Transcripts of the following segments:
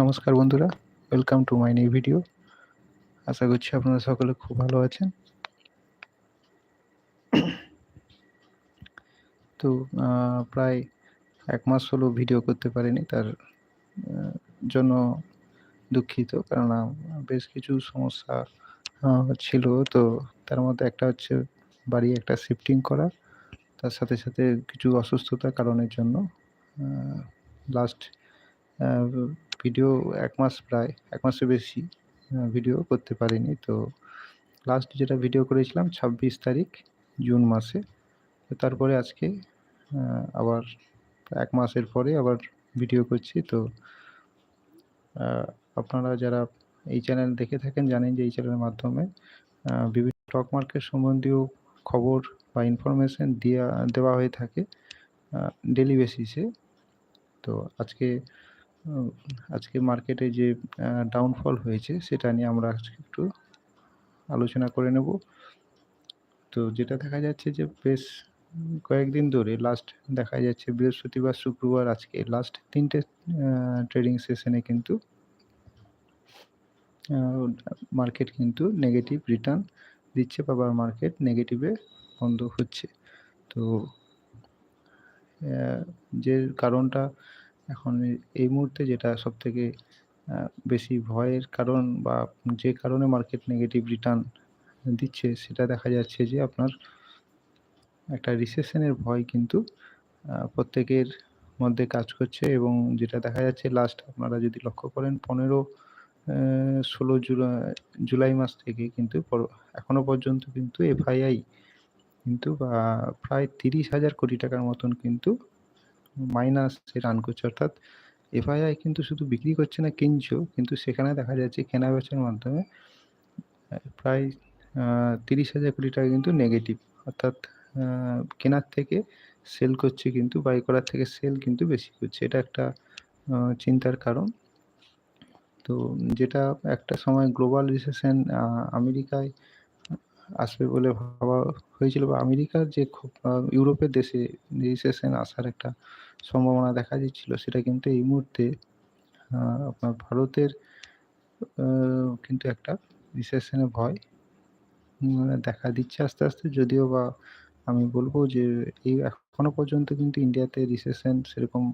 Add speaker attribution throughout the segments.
Speaker 1: নমস্কার বন্ধুরা welcome to my new video আশা করছি আপনারা সকলে খুব ভালো আছেন। তো প্রায় এক মাস হলো ভিডিও করতে পারিনি, তার জন্য দুঃখিত, কেননা বেশ কিছু সমস্যা ছিল। তো তার মধ্যে একটা হচ্ছে বাড়ি একটা শিফটিং করা, তার সাথে সাথে কিছু অসুস্থতার কারণের জন্য লাস্ট ভিডিও এক মাস প্রায়, এক মাসের বেশি ভিডিও করতে পারিনি। তো লাস্ট যেটা ভিডিও করেছিলাম ছাব্বিশ তারিখ, জুন মাসে। তারপরে আজকে আবার এক মাসের পরে আবার ভিডিও করছি। তো আপনারা যারা এই চ্যানেল দেখে থাকেন জানেন যে এই চ্যানেলের মাধ্যমে বিভিন্ন স্টক মার্কেট সম্বন্ধীয় খবর বা ইনফরমেশন দেওয়া দেওয়া হয়ে থাকে ডেলি বেসিসে তো আজকে আজকে মার্কেটে যে ডাউনফল হয়েছে, সেটা নিয়ে আমরা আজকে একটু আলোচনা করে নেব। তো যেটা দেখা যাচ্ছে যে, বেশ কয়েকদিন ধরে লাস্ট দেখা যাচ্ছে বৃহস্পতিবার, শুক্রবার আজকে লাস্ট তিনটে ট্রেডিং সেশনে কিন্তু মার্কেট কিন্তু নেগেটিভ রিটার্ন দিচ্ছে বাবার মার্কেট নেগেটিভে বন্ধ হচ্ছে। তো যে কারণটা এখন এই মুহূর্তে যেটা সবথেকে বেশি ভয়ের কারণ বা যে কারণে মার্কেট নেগেটিভ রিটার্ন দিচ্ছে, সেটা দেখা যাচ্ছে যে আপনার একটা রিসেশনের ভয় কিন্তু প্রত্যেকের মধ্যে কাজ করছে এবং যেটা দেখা যাচ্ছে লাস্ট আপনারা যদি লক্ষ্য করেন পনেরো ষোলো জুলাই জুলাই মাস থেকে কিন্তু এখনও পর্যন্ত কিন্তু এফআইআই কিন্তু প্রায় তিরিশ হাজার কোটি টাকার মতন কিন্তু মাইনাসে রান করছে, অর্থাৎ এফআইআই কিন্তু শুধু বিক্রি করছে না, কিনছেও, কিন্তু সেখানে দেখা যাচ্ছে কেনা বেচার মাধ্যমে প্রায় তিরিশ হাজার কোটি টাকা কিন্তু নেগেটিভ অর্থাৎ কেনার থেকে সেল করছে কিন্তু বাই করার থেকে সেল কিন্তু বেশি করছে। এটা একটা চিন্তার কারণ। তো যেটা একটা সময় গ্লোবাল রিসেশন আমেরিকায় আসবে বলে ভাবা হয়েছিল বা আমেরিকার যে ইউরোপের দেশে রিসেশন আসার একটা সম্ভাবনা দেখা দিচ্ছিল, সেটা কিন্তু এই মুহূর্তে আপনার ভারতের কিন্তু একটা রিসেশনের ভয় মানে দেখা দিচ্ছে আস্তে আস্তে। যদিও বা আমি বলব যে, এই এখনও পর্যন্ত কিন্তু ইন্ডিয়াতে রিসেশন সেরকম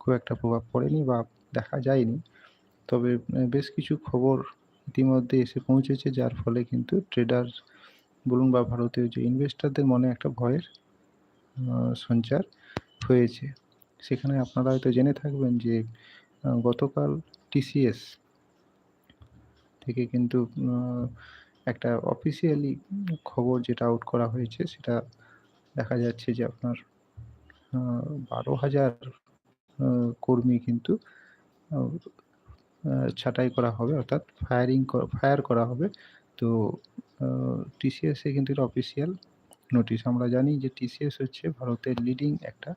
Speaker 1: খুব একটা প্রভাব পড়েনি বা দেখা যায়নি। তবে বেশ কিছু খবর ইতিমধ্যে এসে পৌঁছেছে, যার ফলে কিন্তু ট্রেডার বলুন বা ভারতীয় যে ইনভেস্টারদের মনে একটা ভয়ের সঞ্চার হয়েছে। সেখানে আপনারা হয়তো জেনে থাকবেন যে গতকাল টিসিএস থেকে কিন্তু একটা অফিসিয়ালি খবর যেটা আউট করা হয়েছে, সেটা দেখা যাচ্ছে যে আপনার বারো হাজার কর্মী কিন্তু ছাঁটাই করা হবে, অর্থাৎ ফায়ারিং ফায়ার করা হবে। তো টিসিএসে কিন্তু এটা অফিসিয়াল নোটিশ আমরা জানি যে টিসিএস হচ্ছে ভারতের লিডিং একটা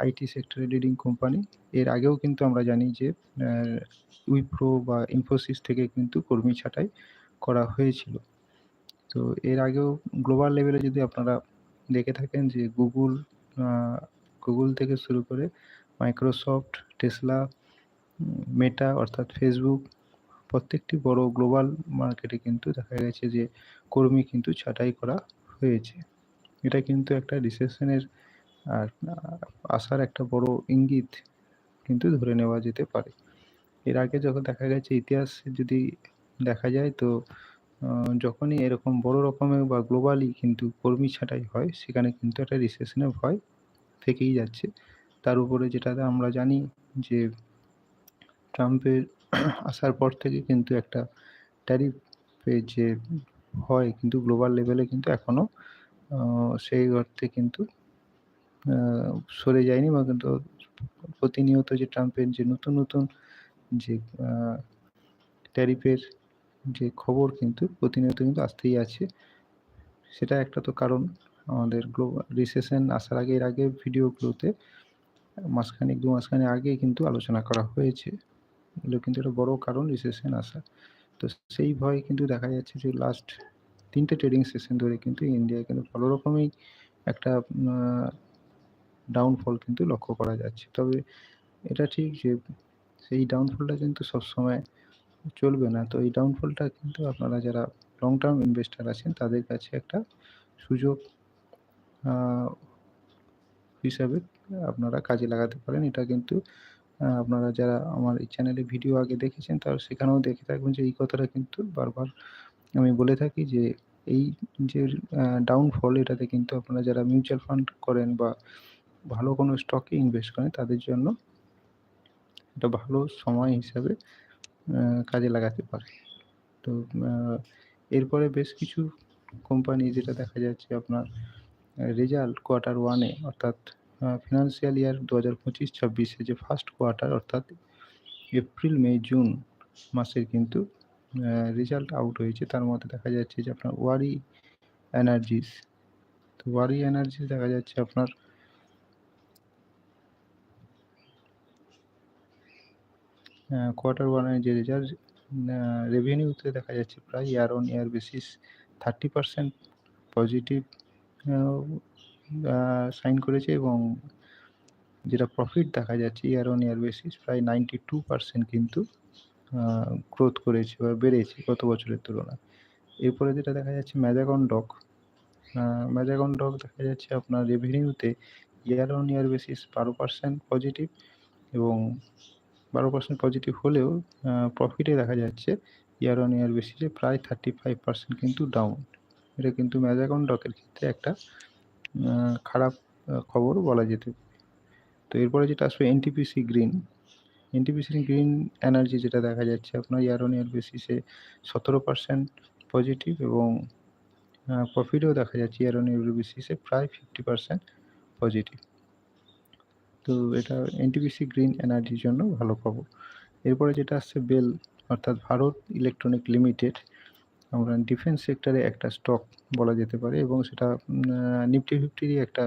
Speaker 1: আইটি সেক্টরে লিডিং কোম্পানি এর আগেও কিন্তু আমরা জানি যে উইপ্রো বা ইনফোসিস থেকে কিন্তু কর্মী ছাঁটাই করা হয়েছিল। তো এর আগেও গ্লোবাল লেভেলে যদি আপনারা দেখে থাকেন যে গুগল গুগল থেকে শুরু করে মাইক্রোসফট টেসলা মেটা অর্থাৎ ফেসবুক প্রত্যেকটি বড় গ্লোবাল মার্কেটে কিন্তু দেখা গেছে যে কর্মী কিন্তু ছাঁটাই করা হয়েছে। এটা কিন্তু একটা রিসেশনের আসার একটা বড় ইঙ্গিত কিন্তু ধরে নেওয়া যেতে পারে। এর আগে যখন দেখা গেছে ইতিহাস যদি দেখা যায় তো যখনই এরকম বড় রকমের বা গ্লোবালি কিন্তু কর্মী ছাঁটাই হয়, সেখানে কিন্তু একটা রিসেশনের ভয় থেকেই যাচ্ছে। তার উপরে যেটা আমরা জানি যে, ট্রাম্পের আসার পর থেকে কিন্তু একটা ট্যারিফের যে হয় কিন্তু গ্লোবাল লেভেলে কিন্তু এখনও সেই অর্থে কিন্তু সরে যায়নি বা কিন্তু প্রতিনিয়ত যে ট্রাম্পের যে নতুন নতুন যে ট্যারিফের যে খবর কিন্তু প্রতিনিয়ত কিন্তু আসতেই আছে। সেটা একটা তো কারণ, আমাদের গ্লোবাল রিসেশন আসার আগে, এর আগে ভিডিওগুলোতে মাসখানেক দু মাসখানেক আগে কিন্তু আলোচনা করা হয়েছে। এগুলো কিন্তু একটা বড় কারণ রিসেশন আসা। তো সেই ভয় কিন্তু দেখা যাচ্ছে যে লাস্ট তিনটে ট্রেডিং সেশন ধরে কিন্তু ইন্ডিয়ায় কিন্তু ভালো রকমই একটা ডাউনফল কিন্তু লক্ষ্য করা যাচ্ছে। তবে এটা ঠিক যে সেই ডাউনফলটা কিন্তু সবসময় চলবে না। তো এই ডাউনফলটা কিন্তু আপনারা যারা লং টার্ম ইনভেস্টার আছেন, তাদের কাছে একটা সুযোগ হিসাবে আপনারা কাজে লাগাতে পারেন। এটা কিন্তু আপনারা যারা আমার এই চ্যানেলে ভিডিও আগে দেখেছেন, তারা সেখানেও দেখে থাকবেন যে এই কথাটা কিন্তু বারবার আমি বলে থাকি যে এই যে ডাউনফল এটাতে কিন্তু আপনারা যারা মিউচুয়াল ফান্ড করেন বা ভালো কোনো স্টকে ইনভেস্ট করেন, তাদের জন্য এটা ভালো সময় হিসাবে কাজে লাগাতে পারে। তো এরপরে বেশ কিছু কোম্পানি যেটা দেখা যাচ্ছে আপনার রেজাল্ট কোয়ার্টার ওয়ানে অর্থাৎ ফিনান্সিয়াল ইয়ার দু হাজার পঁচিশ, ছাব্বিশে যে ফার্স্ট কোয়ার্টার অর্থাৎ এপ্রিল মে জুন মাসের কিন্তু রেজাল্ট আউট হয়েছে। তার মধ্যে দেখা যাচ্ছে যে আপনার ওয়ারি এনার্জিস তো ওয়ারি এনার্জিস দেখা যাচ্ছে আপনার কোয়ার্টার ওয়ানের যে রেজাল্ট রেভিনিউতে দেখা যাচ্ছে প্রায় year on year basis thirty percent positive sign করেছে এবং যেটা প্রফিট দেখা যাচ্ছে ইয়ার অন ইয়ার বেসিস প্রায় নাইনটি টু পারসেন্ট কিন্তু গ্রোথ করেছে বা বেড়েছে গত বছরের তুলনায়। এরপরে যেটা দেখা যাচ্ছে ম্যাজাগন ডক ম্যাজাগন ডক দেখা যাচ্ছে আপনার রেভিনিউতে ইয়ার অন ইয়ার বেসিস বারো পার্সেন্ট পজিটিভ এবং বারো পার্সেন্ট পজিটিভ হলেও প্রফিটে দেখা যাচ্ছে ইয়ার অন ইয়ার বেসিসে প্রায় থার্টি ফাইভ পার্সেন্ট কিন্তু ডাউন এটা কিন্তু ম্যাজাগন ডকের ক্ষেত্রে একটা খারাপ খবর বলা যেতে তো এরপরে যেটা আসবে NTPC green NTPC green energy যেটা দেখা যাচ্ছে, আপনার ইয়ার অন ইয়ার বেসিসে সতেরো পার্সেন্ট পজিটিভ এবং প্রফিটও দেখা যাচ্ছে ইয়ার অন বেসিসে প্রায় ফিফটি পার্সেন্ট পজিটিভ তো এটা এনটিপিসি গ্রিন এনার্জির জন্য ভালো খবর। এরপরে যেটা আসছে বেল অর্থাৎ ভারত ইলেকট্রনিক লিমিটেড আমরা ডিফেন্স সেক্টরে একটা স্টক বলা যেতে পারে এবং সেটা নিফটি ফিফটিরই একটা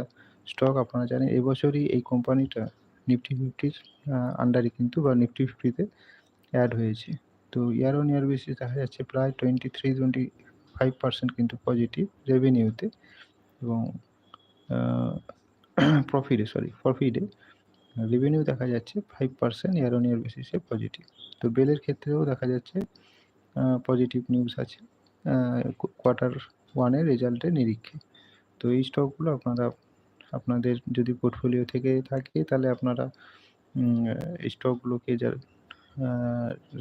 Speaker 1: স্টক আপনারা জানেন। এবছরই এই কোম্পানিটা নিফটি ফিফটির আন্ডারে কিন্তু বা নিফটি ফিফটিতে অ্যাড হয়েছে। তো ইয়ার অন ইয়ার বেসিস দেখা যাচ্ছে প্রায় twenty three twenty five percent কিন্তু পজিটিভ রেভিনিউতে এবং প্রফিটে সরি প্রফিটে রেভিনিউ দেখা যাচ্ছে five percent year on year বেসিসে পজিটিভ তো বেলের ক্ষেত্রেও দেখা যাচ্ছে পজিটিভ নিউজ আছে। কোয়ার্টার ওয়ানের রেজাল্টের নিরীক্ষে। তো এই স্টকগুলো আপনারা, আপনাদের যদি পোর্টফোলিও থেকে থাকে, তাহলে আপনারা স্টকগুলোকে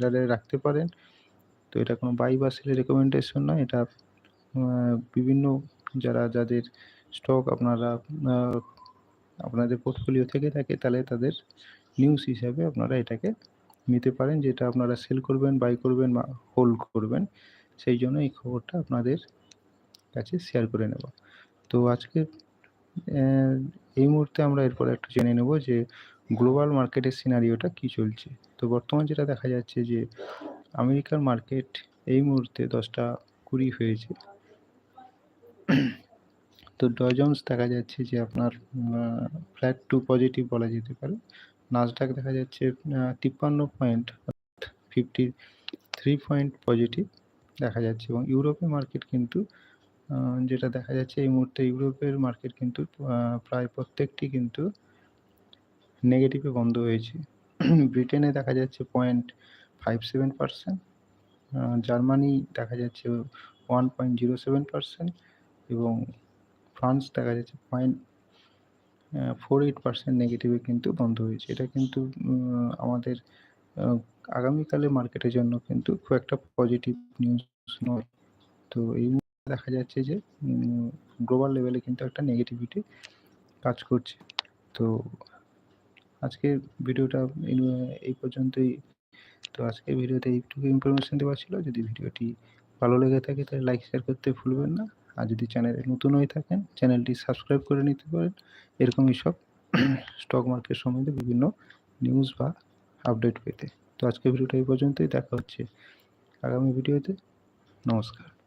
Speaker 1: যারা রাখতে পারেন, তো এটা কোনো বাই বা সেলের রেকমেন্ডেশন নয়, এটা বিভিন্ন যারা, যাদের স্টক আপনারা আপনাদের পোর্টফোলিও থেকে থাকে, তাহলে তাদের নিউজ হিসাবে আপনারা এটাকে নিতে পারেন, যেটা আপনারা সেল করবেন বাই করবেন বা হোল্ড করবেন, সেই জন্য এই খবরটা আপনাদের কাছে শেয়ার করে নেব। তো আজকে এই মুহূর্তে আমরা এরপর একটু জেনে নেব যে গ্লোবাল মার্কেটের সিনারিওটা কি চলছে। তো বর্তমান যেটা দেখা যাচ্ছে যে আমেরিকার মার্কেট এই মুহূর্তে দশটা কুড়ি হয়েছে। তো ডজন্স দেখা যাচ্ছে যে আপনার ফ্ল্যাট টু পজিটিভ বলা যেতে পারে। নাজডাক দেখা যাচ্ছে তিপ্পান্ন point fifty three point positive দেখা যাচ্ছে এবং ইউরোপের মার্কেট কিন্তু যেটা দেখা যাচ্ছে এই মুহূর্তে ইউরোপের মার্কেট কিন্তু প্রায় প্রত্যেকটি কিন্তু নেগেটিভে বন্ধ হয়েছে। ব্রিটেনে দেখা যাচ্ছে point five seven percent Germany দেখা যাচ্ছে one point zero seven percent এবং ফ্রান্স দেখা যাচ্ছে পয়েন্ট ফোর এইট পার্সেন্ট নেগেটিভে কিন্তু বন্ধ হয়েছে। এটা কিন্তু আমাদের আগামীকালে মার্কেটের জন্য কিন্তু খুব একটা পজিটিভ নিউজ নয়। তো এই মুহূর্তে দেখা যাচ্ছে যে গ্লোবাল লেভেলে কিন্তু একটা নেগেটিভিটি কাজ করছে। তো আজকের ভিডিওটা এই পর্যন্তই। তো আজকের ভিডিওতে এইটুকু ইনফরমেশন দেওয়া ছিল। যদি ভিডিওটি ভালো লেগে থাকে তাহলে লাইক শেয়ার করতে ভুলবেন না। আর যদি চ্যানেলে নতুন হয়ে থাকেন চ্যানেলটি সাবস্ক্রাইব করে নিতে পারেন। এরকমই সব স্টক মার্কেট সম্বন্ধে বিভিন্ন নিউজ বা আপডেট পেতে। তো আজকে ভিডিওটা এই পর্যন্তই। দেখা হচ্ছে আগামী ভিডিওতে। নমস্কার।